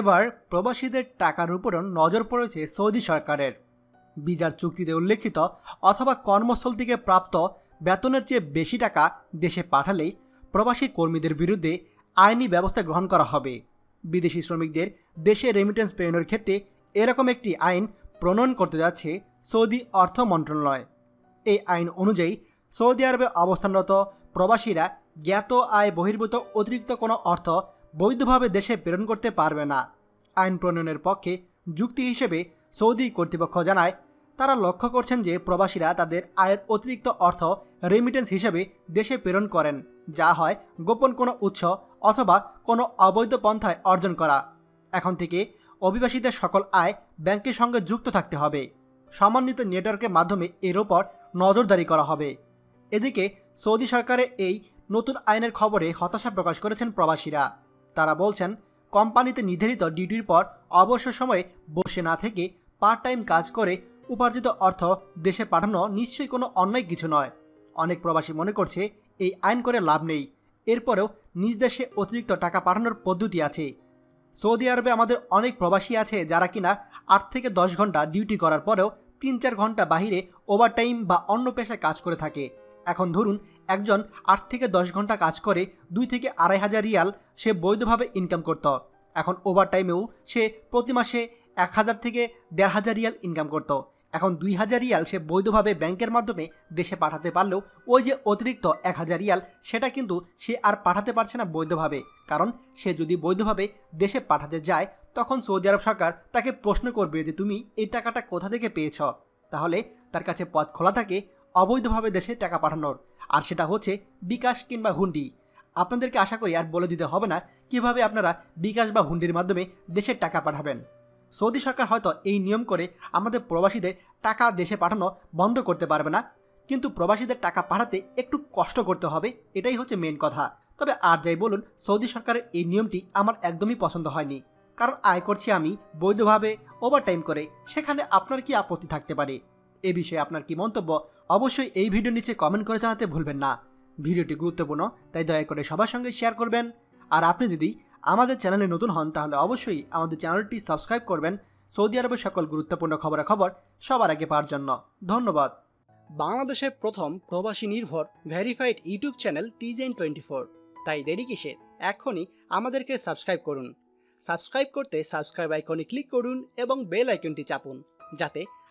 এবার প্রবাসীদের টাকার উপরও নজর পড়েছে সৌদি সরকারের। বিজার চুক্তিতে উল্লেখিত অথবা কর্মস্থল থেকে প্রাপ্ত বেতনের চেয়ে বেশি টাকা দেশে পাঠালেই প্রবাসী কর্মীদের বিরুদ্ধে আইনি ব্যবস্থা গ্রহণ করা হবে। বিদেশি শ্রমিকদের দেশে রেমিটেন্স পেমেন্টের ক্ষেত্রে এরকম একটি আইন প্রণয়ন করতে যাচ্ছে সৌদি অর্থ মন্ত্রণালয়। এই আইন অনুযায়ী সৌদি আরবে অবস্থানরত প্রবাসীরা জ্ঞাত আয় বহির্ভূত অতিরিক্ত কোনো অর্থ বৈধভাবে দেশে প্রেরণ করতে পারবে না। আইন প্রণয়নের পক্ষে যুক্তি হিসেবে সৌদি কর্তৃপক্ষ জানায়, তারা লক্ষ্য করছেন যে প্রবাসীরা তাদের আয়ের অতিরিক্ত অর্থ রেমিটেন্স হিসেবে দেশে প্রেরণ করেন, যা হয় গোপন কোনো উৎস অথবা কোনো অবৈধ পন্থায় অর্জন করা। এখন থেকে অভিবাসীদের সকল আয় ব্যাংকের সঙ্গে যুক্ত থাকতে হবে। সমন্বিত নেটওয়ার্কের মাধ্যমে এর ওপর নজরদারি করা হবে। এদিকে সৌদি সরকারের এই নতুন আইনের খবরে হতাশা প্রকাশ করেছেন প্রবাসীরা। তারা বলছেন, কোম্পানিতে নির্ধারিত ডিউটির পর অবসর সময়ে বসে না থেকে পার্ট টাইম কাজ করে উপার্জিত অর্থ দেশে পাঠানো নিশ্চয়ই কোনো অন্যায় কিছু নয়। অনেক প্রবাসী মনে করছে, এই আইন করে লাভ নেই। এরপরেও নিজ দেশে অতিরিক্ত টাকা পাঠানোর পদ্ধতি আছে। সৌদি আরবে আমাদের অনেক প্রবাসী আছে যারা কিনা আট থেকে দশ ঘণ্টা ডিউটি করার পরেও তিন চার ঘণ্টা বাহিরে ওভারটাইম বা অন্য পেশায় কাজ করে থাকে। এখন ধরুন একজন আট থেকে দশ ঘণ্টা কাজ করে দুই থেকে আড়াই হাজার রিয়াল সে বৈধভাবে ইনকাম করত। এখন ওভার টাইমেও সে প্রতি মাসে এক হাজার থেকে দেড় হাজার রিয়াল ইনকাম করত। এখন দুই হাজার রিয়াল সে বৈধভাবে ব্যাংকের মাধ্যমে দেশে পাঠাতে পারলেও ওই যে অতিরিক্ত এক হাজার রিয়াল, সেটা কিন্তু সে আর পাঠাতে পারছে না বৈধভাবে। কারণ সে যদি বৈধভাবে দেশে পাঠাতে যায়, তখন সৌদি আরব সরকার তাকে প্রশ্ন করবে যে, তুমি এই টাকাটা কোথা থেকে পেয়েছ? তাহলে তার কাছে পথ খোলা থাকে অবৈধভাবে দেশে টাকা পাঠানোর। আর সেটা হচ্ছে বিকাশ কিংবা হুন্ডি। আপনাদেরকে আশা করি আর বলে দিতে হবে না কীভাবে আপনারা বিকাশ বা হুন্ডির মাধ্যমে দেশের টাকা পাঠাবেন। সৌদি সরকার হয়তো এই নিয়ম করে আমাদের প্রবাসীদের টাকা দেশে পাঠানো বন্ধ করতে পারবে না। কিন্তু প্রবাসীদের টাকা পাঠাতে একটু কষ্ট করতে হবে, এটাই হচ্ছে মেন কথা। তবে আর যাই বলুন, সৌদি সরকারের এই নিয়মটি আমার একদমই পছন্দ হয়নি। কারণ আয় করছি আমি বৈধভাবে ওভারটাইম করে। সেখানে আপনার কি আপত্তি থাকতে পারে? এ বিষয়ে আপনার কি মন্তব্য, অবশ্যই এই ভিডিও নিচে কমেন্ট করে জানাতে ভুলবেন না। ভিডিওটি গুরুত্বপূর্ণ, তাই দয়া করে সবার সঙ্গে শেয়ার করবেন। আর আপনি যদি আমাদের চ্যানেলে নতুন হন, তাহলে অবশ্যই আমাদের চ্যানেলটি সাবস্ক্রাইব করবেন। সৌদি আরবের সকল গুরুত্বপূর্ণ খবরাখবর সবার আগে পাওয়ার জন্য। ধন্যবাদ। বাংলাদেশের প্রথম প্রবাসী নির্ভর ভেরিফাইড ইউটিউব চ্যানেল টিজেন টোয়েন্টি ফোর তাই দেরি কিসের এখনই আমাদেরকে সাবস্ক্রাইব করুন। সাবস্ক্রাইব করতে সাবস্ক্রাইব আইকনে ক্লিক করুন এবং বেল আইকনটি চাপুন। যাতে